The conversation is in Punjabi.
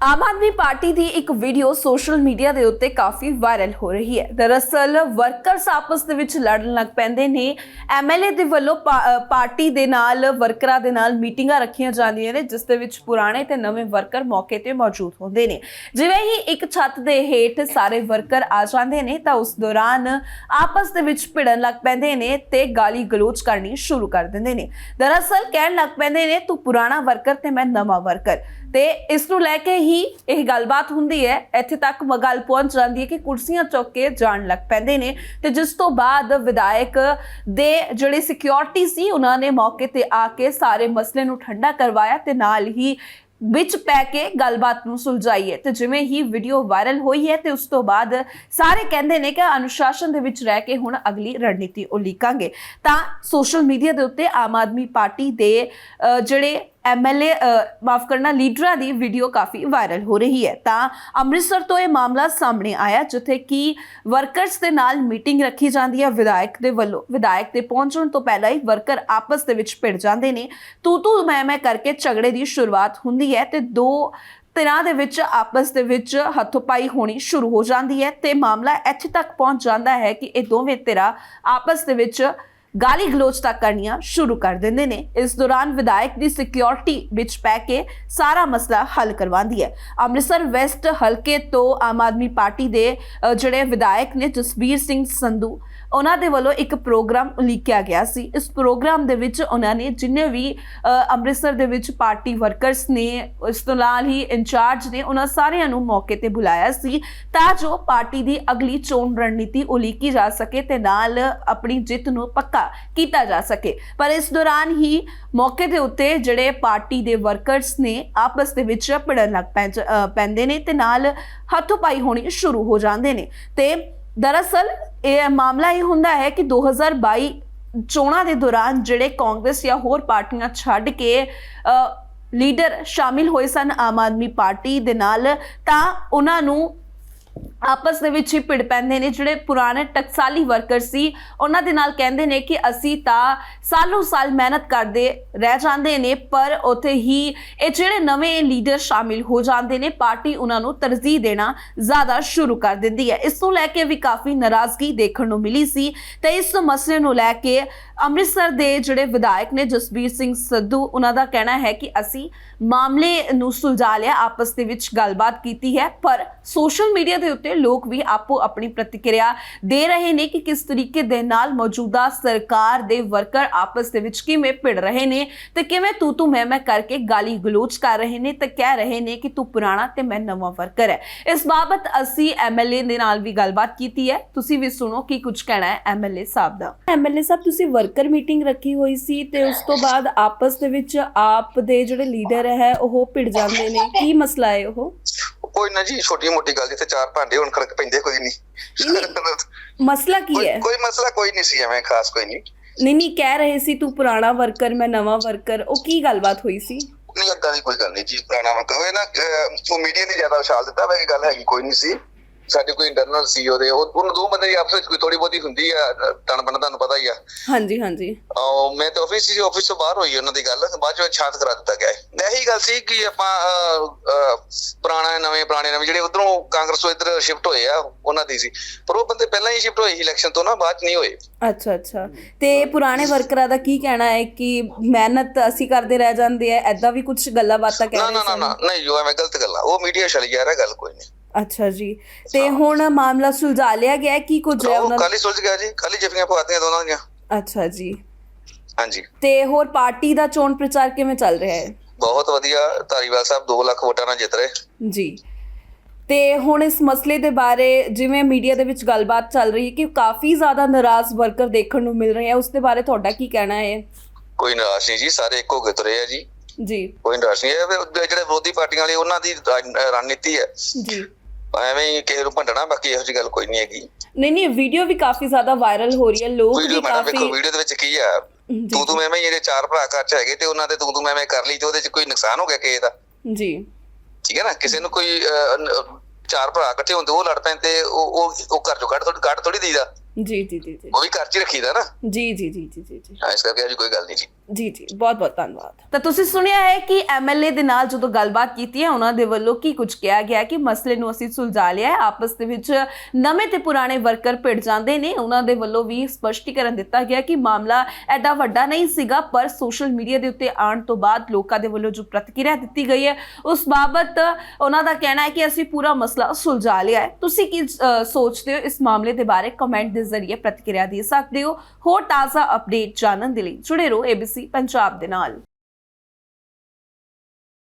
ਆਮ ਆਦਮੀ ਪਾਰਟੀ ਦੀ ਇੱਕ ਵੀਡੀਓ ਸੋਸ਼ਲ ਮੀਡੀਆ ਦੇ ਉੱਤੇ ਕਾਫੀ ਵਾਇਰਲ ਹੋ ਰਹੀ ਹੈ। ਦਰਅਸਲ ਵਰਕਰਸ ਆਪਸ ਦੇ ਵਿੱਚ ਲੜਨ ਲੱਗ ਪੈਂਦੇ ਨੇ। ਐਮਐਲਏ ਦੇ ਵੱਲੋਂ ਪਾਰਟੀ ਦੇ ਨਾਲ, ਵਰਕਰਾਂ ਦੇ ਨਾਲ ਮੀਟਿੰਗਾਂ ਰੱਖੀਆਂ ਜਾਂਦੀਆਂ ਨੇ, ਜਿਸ ਦੇ ਵਿੱਚ ਪੁਰਾਣੇ ਤੇ ਨਵੇਂ ਵਰਕਰ ਮੌਕੇ ਤੇ ਮੌਜੂਦ ਹੁੰਦੇ ਨੇ। ਜਿਵੇਂ ਹੀ ਇੱਕ ਛੱਤ ਦੇ ਹੇਠ ਸਾਰੇ ਵਰਕਰ ਆ ਜਾਂਦੇ ਨੇ, ਤਾਂ ਉਸ ਦੌਰਾਨ ਆਪਸ ਦੇ ਵਿੱਚ ਭਿੜਨ ਲੱਗ ਪੈਂਦੇ ਨੇ ਤੇ ਗਾਲੀ ਗਲੋਚ ਕਰਨੀ ਸ਼ੁਰੂ ਕਰ ਦਿੰਦੇ ਨੇ। ਦਰਅਸਲ ਕਹਿਣ ਲੱਗ ਪੈਂਦੇ ਨੇ, ਤੂੰ ਪੁਰਾਣਾ ਵਰਕਰ ਤੇ ਮੈਂ ਨਵਾਂ ਵਰਕਰ। ਤੇ ਇਸ ਨੂੰ ਲੈ ਕੇ ਹੀ ਇਹ ਗੱਲਬਾਤ ਹੁੰਦੀ ਹੈ, ਇੱਥੇ ਤੱਕ ਮ- ਗੱਲ ਪਹੁੰਚ ਜਾਂਦੀ ਹੈ ਕਿ ਕੁਰਸੀਆਂ ਚੁੱਕ ਕੇ ਜਾਣ ਲੱਗ ਪੈਂਦੇ ਨੇ ਤੇ ਜਿਸ ਤੋਂ ਬਾਅਦ ਵਿਧਾਇਕ ਦੇ ਜਿਹੜੇ ਸਿਕਿਉਰਿਟੀ ਸੀ, ਉਹਨਾਂ ਨੇ ਮੌਕੇ ਤੇ ਆ ਕੇ ਸਾਰੇ ਮਸਲੇ ਨੂੰ ਠੰਡਾ ਕਰਵਾਇਆ ਤੇ ਨਾਲ ਹੀ ਵਿੱਚ ਪੈ ਕੇ ਗੱਲਬਾਤ ਨੂੰ ਸੁਲਝਾਈ ਹੈ ਤੇ ਜਿਵੇਂ ਹੀ ਵੀਡੀਓ ਵਾਇਰਲ ਹੋਈ ਹੈ ਤੇ ਉਸ ਤੋਂ ਬਾਅਦ ਸਾਰੇ ਕਹਿੰਦੇ ਨੇ ਕਿ ਅਨੁਸ਼ਾਸਨ ਦੇ ਵਿੱਚ ਰਹਿ ਕੇ ਹੁਣ ਅਗਲੀ ਰਣਨੀਤੀ ਉਲੀਕਾਂਗੇ। ਤਾਂ ਸੋਸ਼ਲ ਮੀਡੀਆ ਦੇ ਉੱਤੇ ਆਮ ਆਦਮੀ ਪਾਰਟੀ ਦੇ ਜਿਹੜੇ ਐਮਐਲਏ ਮਾਫ ਕਰਨਾ, ਲੀਡਰਾਂ ਦੀ ਵੀਡੀਓ ਕਾਫੀ ਵਾਇਰਲ ਹੋ ਰਹੀ ਹੈ। ਤਾਂ ਅੰਮ੍ਰਿਤਸਰ ਤੋਂ ਇਹ ਮਾਮਲਾ ਸਾਹਮਣੇ ਆਇਆ, ਜਿੱਥੇ ਕਿ ਵਰਕਰਸ ਦੇ ਨਾਲ ਮੀਟਿੰਗ ਰੱਖੀ ਜਾਂਦੀ ਹੈ। ਵਿਧਾਇਕ ਦੇ ਵੱਲੋਂ, ਵਿਧਾਇਕ ਦੇ ਪਹੁੰਚਣ ਤੋਂ ਪਹਿਲਾਂ ਹੀ ਵਰਕਰ ਆਪਸ ਦੇ ਵਿੱਚ ਭਿੜ ਜਾਂਦੇ ਨੇ। ਤੂੰ ਤੂੰ, ਮੈਂ ਮੈਂ ਕਰਕੇ ਝਗੜੇ ਦੀ ਸ਼ੁਰੂਆਤ ਹੁੰਦੀ ਹੈ ਤੇ ਦੋ ਧਿਰਾਂ ਦੇ ਵਿੱਚ ਆਪਸ ਦੇ ਵਿੱਚ ਹੱਥੋਪਾਈ ਹੋਣੀ ਸ਼ੁਰੂ ਹੋ ਜਾਂਦੀ ਹੈ ਤੇ ਮਾਮਲਾ ਇੱਥੇ ਤੱਕ ਪਹੁੰਚ ਜਾਂਦਾ ਹੈ ਕਿ ਇਹ ਦੋਵੇਂ ਧਿਰਾਂ ਆਪਸ ਦੇ ਵਿੱਚ ਗਾਲੀ ਗਲੋਚ ਤੱਕ ਕਰਨੀਆਂ ਸ਼ੁਰੂ ਕਰ ਦਿੰਦੇ ਨੇ। ਇਸ ਦੌਰਾਨ ਵਿਧਾਇਕ ਦੀ ਸਿਕਿਉਰਿਟੀ ਵਿੱਚ ਪੈ ਕੇ ਸਾਰਾ ਮਸਲਾ ਹੱਲ ਕਰਵਾਉਂਦੀ ਹੈ। ਅੰਮ੍ਰਿਤਸਰ ਵੈਸਟ ਹਲਕੇ ਤੋਂ ਆਮ ਆਦਮੀ ਪਾਰਟੀ ਦੇ ਜਿਹੜੇ ਵਿਧਾਇਕ ਨੇ ਜਸਬੀਰ ਸਿੰਘ ਸੰਧੂ, ਉਹਨਾਂ ਦੇ ਵੱਲੋਂ ਇੱਕ ਪ੍ਰੋਗਰਾਮ ਉਲੀਕਿਆ ਗਿਆ ਸੀ। ਇਸ ਪ੍ਰੋਗਰਾਮ ਦੇ ਵਿੱਚ ਉਹਨਾਂ ਨੇ ਜਿੰਨੇ ਵੀ ਅੰਮ੍ਰਿਤਸਰ ਦੇ ਵਿੱਚ ਪਾਰਟੀ ਵਰਕਰਸ ਨੇ, ਇਸ ਤੋਂ ਨਾਲ ਹੀ ਇੰਚਾਰਜ ਨੇ, ਉਹਨਾਂ ਸਾਰਿਆਂ ਨੂੰ ਮੌਕੇ ਤੇ ਬੁਲਾਇਆ ਸੀ ਤਾਂ ਜੋ ਪਾਰਟੀ ਦੀ ਅਗਲੀ ਚੋਣ ਰਣਨੀਤੀ ਉਲੀਕੀ ਜਾ ਸਕੇ ਤੇ ਨਾਲ ਆਪਣੀ ਜਿੱਤ ਨੂੰ ਪੱਕਾ ਕੀਤਾ ਜਾ ਸਕੇ। ਪਰ ਇਸ ਦੌਰਾਨ ਹੀ ਮੌਕੇ ਦੇ ਉੱਤੇ ਜਿਹੜੇ ਪਾਰਟੀ ਦੇ ਵਰਕਰਸ ਨੇ ਆਪਸ ਦੇ ਵਿੱਚ ਭਿੜਨ ਲੱਗ ਪੈਂਦੇ ਨੇ ਤੇ ਨਾਲ ਹੱਥੋਂ-ਪਾਈ ਹੋਣੀ ਸ਼ੁਰੂ ਹੋ ਜਾਂਦੇ ਨੇ। ਤੇ ਦਰਅਸਲ ਇਹ ਮਾਮਲਾ ਇਹ ਹੁੰਦਾ ਹੈ ਕਿ 2022 ਚੋਣਾਂ ਦੇ ਦੌਰਾਨ ਜਿਹੜੇ ਕਾਂਗਰਸ ਜਾਂ ਹੋਰ ਪਾਰਟੀਆਂ ਛੱਡ ਕੇ ਅ, ਲੀਡਰ ਸ਼ਾਮਿਲ ਹੋਏ ਸਨ ਆਮ ਆਦਮੀ ਪਾਰਟੀ ਦੇ ਨਾਲ ਤਾਂ ਉਹਨਾਂ ਨੂੰ ਆਪਸ ਦੇ ਵਿੱਚ ਹੀ ਭਿੜ ਪੈਂਦੇ ਨੇ। ਜਿਹੜੇ ਪੁਰਾਣੇ ਟਕਸਾਲੀ ਵਰਕਰ ਸੀ, ਉਹਨਾਂ ਦੇ ਨਾਲ ਕਹਿੰਦੇ ਨੇ ਕਿ ਅਸੀਂ ਤਾਂ ਸਾਲੋਂ ਸਾਲ ਮਿਹਨਤ ਕਰਦੇ ਰਹਿ ਜਾਂਦੇ ਨੇ, ਪਰ ਉੱਥੇ ਹੀ ਇਹ ਜਿਹੜੇ ਨਵੇਂ ਲੀਡਰ ਸ਼ਾਮਿਲ ਹੋ ਜਾਂਦੇ ਨੇ, ਪਾਰਟੀ ਉਹਨਾਂ ਨੂੰ ਤਰਜੀਹ ਦੇਣਾ ਜ਼ਿਆਦਾ ਸ਼ੁਰੂ ਕਰ ਦਿੰਦੀ ਹੈ। ਇਸ ਤੋਂ ਲੈ ਕੇ ਵੀ ਕਾਫੀ ਨਾਰਾਜ਼ਗੀ ਦੇਖਣ ਨੂੰ ਮਿਲੀ ਸੀ ਤੇ ਇਸ ਮਸਲੇ ਨੂੰ ਲੈ ਕੇ ਅੰਮ੍ਰਿਤਸਰ ਦੇ ਜਿਹੜੇ ਵਿਧਾਇਕ ਨੇ, ਜਸਬੀਰ ਸਿੰਘ ਸਿੱਧੂ, ਉਹਨਾਂ ਦਾ ਕਹਿਣਾ ਹੈ ਕਿ ਅਸੀਂ ਮਾਮਲੇ ਨੂੰ ਸੁਲਝਾ ਲਿਆ, ਆਪਸ ਦੇ ਵਿੱਚ ਗੱਲਬਾਤ ਕੀਤੀ ਹੈ, ਪਰ ਸੋਸ਼ਲ ਮੀਡੀਆ ਦੇ ਉੱਤੇ ਲੋਕ ਵੀ ਆਪੋ ਆਪਣੀ ਪ੍ਰਤੀਕਿਰਿਆ ਦੇ ਰਹੇ ਨੇ ਕਿ ਕਿਸ ਤਰੀਕੇ ਦੇ ਨਾਲ ਮੌਜੂਦਾ ਸਰਕਾਰ ਦੇ ਵਰਕਰ ਆਪਸ ਦੇ ਵਿੱਚ ਕਿਵੇਂ ਭਿੜ ਰਹੇ ਨੇ ਤੇ ਕਿਵੇਂ ਤੂੰ ਤੂੰ ਮੈਂ ਮੈਂ ਕਰਕੇ ਗਾਲੀ ਗਲੋਚ ਕਰ ਰਹੇ ਨੇ ਤੇ ਕਹਿ ਰਹੇ ਨੇ ਕਿ ਤੂੰ ਪੁਰਾਣਾ ਤੇ ਮੈਂ ਨਵਾਂ ਵਰਕਰ ਹੈ। ਇਸ ਬਾਬਤ ਅਸੀਂ ਐਮਐਲਏ ਦੇ ਨਾਲ ਵੀ ਗੱਲਬਾਤ ਕੀਤੀ ਹੈ। ਤੁਸੀਂ ਵੀ ਸੁਣੋ ਕੀ ਕੁਝ ਕਹਿਣਾ ਹੈ ਐਮਐਲਏ ਸਾਹਿਬ ਦਾ। ਐਮਐਲਏ ਸਾਹਿਬ, ਤੁਸੀਂ ਵਰਕਰ ਮੀਟਿੰਗ ਰੱਖੀ ਹੋਈ ਸੀ ਤੇ ਉਸ ਤੋਂ ਬਾਅਦ ਆਪਸ ਦੇ ਵਿੱਚ ਆਪ ਦੇ ਜਿਹੜੇ ਲੀਡਰ ਹੈ, ਉਹ ਭਿੜ ਜਾਂਦੇ ਨੇ। ਕੀ ਮਸਲਾ ਹੈ ਉਹ? ਕੋਈ ਨਾ ਜੀ ਛੋਟੀ ਮੋਟੀ ਗੱਲ ਜਿੱਥੇ ਚਾਰ ਭਾਂਡੇ ਹੁਣ ਖੜਕ ਪੈਂਦੇ ਕੋਈ ਨਹੀਂ ਮਸਲਾ ਕੀ ਹੈ? ਕੋਈ ਮਸਲਾ ਕੋਈ ਨਹੀਂ ਸੀ ਐਵੇਂ ਖਾਸ ਕੋਈ ਨਹੀਂ ਨਹੀਂ ਨਹੀਂ ਕਹਿ ਰਹੇ ਸੀ ਤੂੰ ਪੁਰਾਣਾ ਵਰਕਰ ਮੈਂ ਨਵਾਂ ਵਰਕਰ ਉਹ ਕੀ ਗੱਲਬਾਤ ਹੋਈ ਸੀ? ਨਹੀਂ ਏਦਾਂ ਦੀ ਕੋਈ ਗੱਲ ਨਹੀਂ ਜੀ ਪੁਰਾਣਾ ਵਕਤ ਹੋਏ ਨਾ ਉਹ ਮੀਡੀਆ ਨੇ ਜ਼ਿਆਦਾ ਉਛਾਲ ਦਿੱਤਾ ਵਾ ਕਿ ਗੱਲ ਹੈਗੀ ਕੋਈ ਨਹੀਂ ਸੀ। ਸਾਡੇ ਕੋਈ ਇੰਟਰਨਲ ਸੀਓ ਦੇ ਉਹ ਉਹਨਾਂ ਦੋ ਬੰਦੇ ਦੀ ਆਪਸ ਵਿੱਚ ਕੋਈ ਥੋੜੀ ਬਹੁਤੀ ਹੁੰਦੀ ਆ ਤਣ ਬਣ ਤੁਹਾਨੂੰ ਪਤਾ ਹੀ ਆ। ਹਾਂਜੀ ਹਾਂਜੀ। ਉਹ ਮੈਂ ਤਾਂ ਆਫਿਸ ਸੀ ਆਫਿਸ ਤੋਂ ਬਾਹਰ ਹੋਈ ਉਹਨਾਂ ਦੀ ਗੱਲ ਬਾਅਦ ਚੋਂ ਸ਼ਾਂਤ ਕਰਾ ਦਿੱਤਾ ਗਿਆ ਹੈ। ਇਹੀ ਗੱਲ ਸੀ ਕਿ ਆਪਾਂ ਪੁਰਾਣਾ ਨਵੇਂ ਪੁਰਾਣੇ ਨਵੇਂ ਜਿਹੜੇ ਉਧਰੋਂ ਕਾਂਗਰਸ ਤੋਂ ਇੱਧਰ ਸ਼ਿਫਟ ਹੋਏ ਆ ਉਹਨਾਂ ਦੀ ਸੀ। ਪਰ ਉਹ ਬੰਦੇ ਪਹਿਲਾਂ ਹੀ ਸ਼ਿਫਟ ਹੋਏ ਸੀ ਇਲੈਕਸ਼ਨ ਤੋਂ ਨਾ ਬਾਅਦ ਨਹੀਂ ਹੋਏ। ਅੱਛਾ ਅੱਛਾ। ਤੇ ਪੁਰਾਣੇ ਵਰਕਰਾਂ ਦਾ ਕੀ ਕਹਿਣਾ ਹੈ ਕਿ ਮਿਹਨਤ ਅਸੀਂ ਕਰਦੇ ਰਹਿ ਜਾਂਦੇ ਆ ਐਦਾਂ ਵੀ ਕੁਝ ਗੱਲਾਂ ਬਾਤਾਂ ਕਹਿ ਨਾ ਰਹੇ ਨਾ ਨਾ ਨਾ ਨਹੀਂ ਜੋ ਐਵੇਂ ਗਲਤ ਗੱਲਾਂ ਉਹ ਮੀਡੀਆ ਛਲ ਗਿਆ ਗੱਲ ਕੋਈ ਨਹੀਂ। ਅੱਛਾ ਜੀ। ਤੇ ਹੁਣ ਮਾਮਲਾ ਸੁਲਝਾ ਲਿਆ ਗਿਆ ਹੈ? ਕੀ ਕੁਝ ਹੈ ਉਹ ਉਹਨਾਂ ਕੱਲ ਹੀ ਸੁਲਝ ਗਿਆ ਜੀ ਕੱਲ ਹੀ ਜਫੀਆਂ ਪਵਾਤੀਆਂ ਦੋਨਾਂ ਦੀਆਂ। ਅੱਛਾ ਜੀ। ਹਾਂਜੀ। ਤੇ ਹੋਰ ਪਾਰਟੀ ਦਾ ਚੋਣ ਪ੍ਰਚਾਰ ਕਿਵੇਂ ਚੱਲ ਰਿਹਾ ਹੈ? ਬਹੁਤ ਵਧੀਆ ਧਾਰੀਵਾਲ ਸਾਹਿਬ 2 ਲੱਖ ਵੋਟਾਂ ਨਾਲ ਜਿੱਤ ਰਹੇ। ਜੀ। ਤੇ ਹੁਣ ਇਸ ਮਸਲੇ ਦੇ ਬਾਰੇ ਜਿਵੇਂ ਮੀਡੀਆ ਦੇ ਵਿੱਚ ਗੱਲਬਾਤ ਚੱਲ ਰਹੀ ਹੈ ਕਿ ਕਾਫੀ ਜ਼ਿਆਦਾ ਨਾਰਾਜ਼ ਵਰਕਰ ਦੇਖਣ ਨੂੰ ਮਿਲ ਰਹੇ ਆ ਉਸ ਦੇ ਬਾਰੇ ਤੁਹਾਡਾ ਕੀ ਕਹਿਣਾ ਹੈ? ਕੋਈ ਨਿਰਾਸ਼ ਨਹੀਂ ਜੀ ਸਾਰੇ ਇੱਕੋ ਗਿ ਤੁਰੇ ਆ ਜੀ। ਜੀ। ਕੋਈ ਨਿਰਾਸ਼ ਨਹੀਂ ਇਹ ਵੀ ਜਿਹੜੇ ਵਿਰੋਧੀ ਪਾਰਟੀਆਂ ਵਾਲੇ ਉਹਨਾਂ ਦੀ ਰਾਜ- ਰਣਨੀਤੀ ਹੈ। ਜੀ। ਐਵੇਂ ਹੀ ਕਿਸੇ ਨੂੰ ਭੰਡਣਾ ਬਾਕੀ ਇਹੋ ਜਿਹੀ ਗੱਲ ਕੋਈ ਨਹੀਂ ਹੈਗੀ। ਨਹੀਂ ਨਹੀਂ ਵੀਡੀਓ ਵੀ ਕਾਫੀ ਜ਼ਿਆਦਾ ਵਾਇਰਲ ਹੋ ਰਹੀ ਹੈ ਲੋਕ ਵੀਡੀਓ ਵੀ ਮੈਡਮ ਕਾਫੀ ਵੇਖੋ ਵੀਡੀਓ ਦੇ ਵਿੱਚ ਕੀ ਆ? ਜੀ ਤੂੰ ਤੂੰ ਮੈਂ ਮੈਂ ਇਹਦੇ ਚਾਰ ਭਰਾ ਘਰ ਚ ਹੈਗੇ ਤੇ ਉਹਨਾਂ ਦੇ ਤੂੰ ਤੂੰ ਮੈਂ ਮੈਂ ਕਰ ਲਈ ਤੇ ਉਹਦੇ ਚ ਕੋਈ ਨੁਕਸਾਨ ਹੋ ਗਿਆ ਕਿਸੇ ਦਾ? ਜੀ। ਠੀਕ ਹੈ ਨਾ? ਕਿਸੇ ਨੂੰ ਕੋਈ ਅਹ, ਨ- ਚਾਰ ਭਰਾ ਇਕੱਠੇ ਹੁੰਦੇ ਉਹ ਲੜ ਪੈਣ ਤੇ ਉਹ ਉਹ ਉਹ ਘਰ ਚੋਂ ਕੱਢ ਥੋੜੀ ਕੱਢ ਥੋੜੀ ਦੇਈਦਾ। ਜੀ ਜੀ ਜੀ ਜੀ। ਉਹ ਵੀ ਘਰ ਚ ਹੀ ਰੱਖੀਦਾ ਨਾ। ਜੀ ਜੀ ਜੀ ਜੀ ਜੀ ਜੀ। ਹਾਂ, ਇਸ ਕਰਕੇ ਅਜੀ ਕੋਈ ਗੱਲ ਨਹੀਂ ਜੀ। ਜੀ ਜੀ, ਬਹੁਤ ਬਹੁਤ ਧੰਨਵਾਦ। ਤਾਂ ਤੁਸੀਂ ਸੁਣਿਆ ਹੈ ਕਿ ਐਮਐਲਏ ਦੇ ਨਾਲ ਜਦੋਂ ਗੱਲਬਾਤ ਕੀਤੀ ਹੈ, ਉਹਨਾਂ ਦੇ ਵੱਲੋਂ ਕੀ ਕੁਝ ਕਿਹਾ ਗਿਆ ਕਿ ਮਸਲੇ ਨੂੰ ਅਸੀਂ ਸੁਲਝਾ ਲਿਆ ਹੈ, ਆਪਸ ਦੇ ਵਿੱਚ ਨਵੇਂ ਤੇ ਪੁਰਾਣੇ ਵਰਕਰ ਭਿੜ ਜਾਂਦੇ ਨੇ। ਉਹਨਾਂ ਦੇ ਵੱਲੋਂ ਵੀ ਸਪਸ਼ਟੀਕਰਨ ਦਿੱਤਾ ਗਿਆ ਕਿ ਮਾਮਲਾ ਐਡਾ ਵੱਡਾ ਨਹੀਂ ਸੀਗਾ, ਪਰ ਸੋਸ਼ਲ ਮੀਡੀਆ ਦੇ ਉੱਤੇ ਆਉਣ ਤੋਂ ਬਾਅਦ ਲੋਕਾਂ ਦੇ ਵੱਲੋਂ ਜੋ ਪ੍ਰਤੀਕਿਰਿਆ ਦਿੱਤੀ ਗਈ ਹੈ, ਉਸ ਬਾਬਤ ਉਹਨਾਂ ਦਾ ਕਹਿਣਾ ਹੈ ਕਿ ਅਸੀਂ ਪੂਰਾ ਮਸਲਾ ਸੁਲਝਾ ਲਿਆ ਹੈ। ਤੁਸੀਂ ਕੀ ਸੋਚਦੇ ਹੋ ਇਸ ਮਾਮਲੇ ਦੇ ਬਾਰੇ? ਕਮੈਂਟ ਦੇ ਜ਼ਰੀਏ ਪ੍ਰਤੀਕਿਰਿਆ ਦੇ ਸਕਦੇ ਹੋ। ਹੋਰ ਤਾਜ਼ਾ ਅਪਡੇਟ ਜਾਣਨ ਦੇ ਲਈ ਜੁੜੇ ਰਹੋ ABC ਪੰਜਾਬ ਦੇ ਨਾਲ।